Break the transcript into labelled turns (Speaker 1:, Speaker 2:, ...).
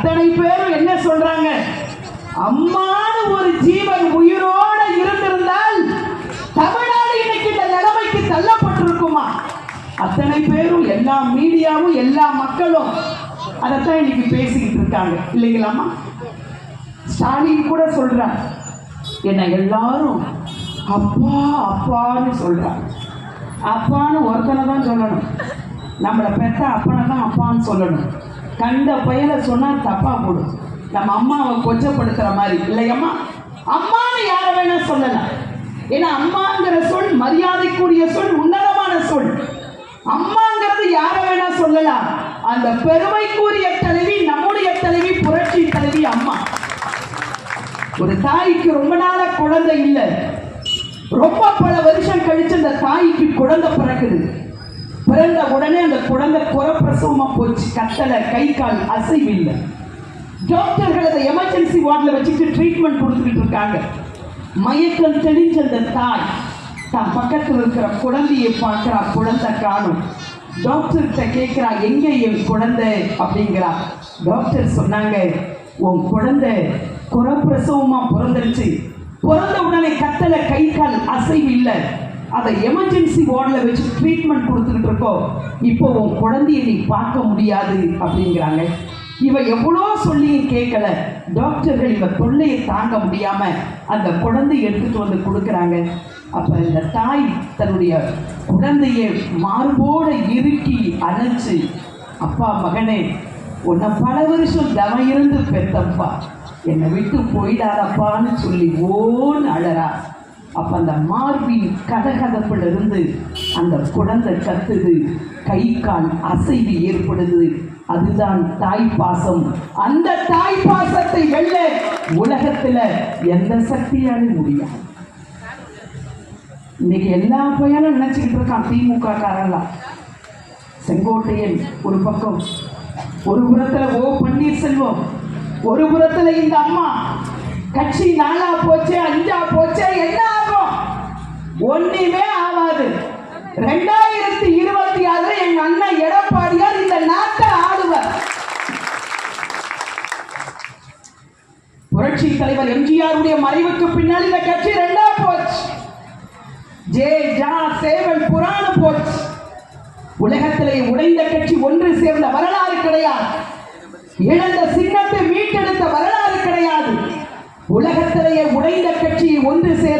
Speaker 1: அத்தனை பேரும் என்ன சொல்றாங்க? அம்மான ஒரு ஜீவன் உயிரோட இருந்திருந்தால் தமிழ்நாடு இன்னைக்கு இந்த நிலைமைக்கு தள்ளப்பட்டிருக்குமா? அத்தனை பேரும் எல்லா மீடியாவும் எல்லா மக்களும் அதைத்தான் இன்னைக்கு பேசிக்கிட்டு இருக்காங்க. இல்லைங்களாமா ஸ்டாலின் கூட சொல்றார். என்ன எல்லாரும் அப்பா அப்பான்னு சொல்றாங்க அப்பான்னு ஒருத்தனை தான் சொல்லணும். நம்மளை பெத்த அப்பனை தான் அப்பான்னு சொல்லணும். கண்ட பையனை சொன்னா தப்பா போடும். நம்ம அம்மாவை கொச்சப்படுத்துற மாதிரி. இல்லையம்மா? அம்மான்னு யாரை வேணா சொல்லலாம். ஏன்னா அம்மாங்கிற சொல் மரியாதைக்குரிய சொல் உன்னதமான சொல். அம்மாங்கிறது யாரை வேணா சொல்லலாம். அந்த பெருமைக்குரிய தலைவி நம்முடைய தலைவி புரட்சி தலைவி அம்மா. ஒரு தாய்க்கு ரொம்ப நாள குழந்தை இல்லை. ரொம்ப பல வருஷம் கழிச்சு அந்த தாய்க்கு குழந்தை பிறக்குது. பிறந்த உடனே அந்த குழந்தை போச்சு கத்தலை கை கால் அசைவில்லை. டாக்டர்கள் அதை எமர்ஜென்சி வார்டில் வச்சுட்டு ட்ரீட்மெண்ட் கொடுத்துக்கிட்டு இருக்காங்க. மயக்கம் தெளிஞ்ச அந்த தாய் தான் பக்கத்தில் இருக்கிற குழந்தையை பார்க்குறா குழந்தை காணும். டாக்டர்கிட்ட கேட்குறா எங்க என் குழந்தை? அப்படிங்கிறா. டாக்டர் சொன்னாங்க உன் குழந்தை குறப்பிரசவமா பிறந்துருச்சு. பிறந்த உடனே கத்தலை கை கால் அசைவு இல்லை அதை எமர்ஜென்சி வார்டில் வச்சு ட்ரீட்மெண்ட் கொடுத்துக்கிட்டு இருக்கோம். இப்போ உன் குழந்தையை நீ பார்க்க முடியாது அப்படிங்கிறாங்க. இவ எவ்வளோ சொல்லியும் கேட்கல. டாக்டர்கள் இவ தொல்லையை தாங்க முடியாம அந்த குழந்தையை எடுத்துட்டு வந்து கொடுக்குறாங்க. அப்ப இந்த தாய் தன்னுடைய குழந்தையை மார்போட இறுக்கி அணைச்சு அப்பா மகனே உன்னை பல வருஷம் தவம் இருந்து பெத்தப்பா. என்னை விட்டு போயிடாதப்பான்னு சொல்லி ஓன்னு அழறா. அப்ப அந்த மார்பின் கதகதப்புல இருந்து அந்த குழந்தை கத்துது. கை கால் அசைவு ஏற்படுது. அதுதான் தாய் பாசம் அந்த தாய் பாசத்தை வெல்ல உலகத்துல எந்த சக்தியாலும் முடியாது. இன்னைக்கு எல்லா பையனும் நினைச்சுக்கிட்டு இருக்கான் திமுக காரெல்லாம் செங்கோட்டையன் ஒரு பக்கம். ஒரு புறத்துல ஓ பன்னீர்செல்வம். ஒரு புறத்துல இந்த அம்மா. கட்சி நாலா போச்சே அஞ்சா போச்சே என்ன ஒண்ணுமே ஆகாது ரெண்டாயிரத்தி இருபத்தி ஆறுல எங்க அண்ணன் எடப்பாடியார் இந்த நாட்டை ஆளுவர். புரட்சி தலைவர் எம்ஜிஆருடைய மறைவுக்கு பின்னால் இந்த கட்சி ரெண்டா போச்சு. ஜே ஜா சேவல் புராண போச்சு. உலகத்திலே உடைந்த கட்சி ஒன்று சேர்ந்த வரலாறு கிடையாது. இழந்த சின்னத்தை மீட்டெடுத்த வரலாறு கிடையாது. உலகத்திலேயே உடைந்த கட்சியை ஒன்று சேர்ந்த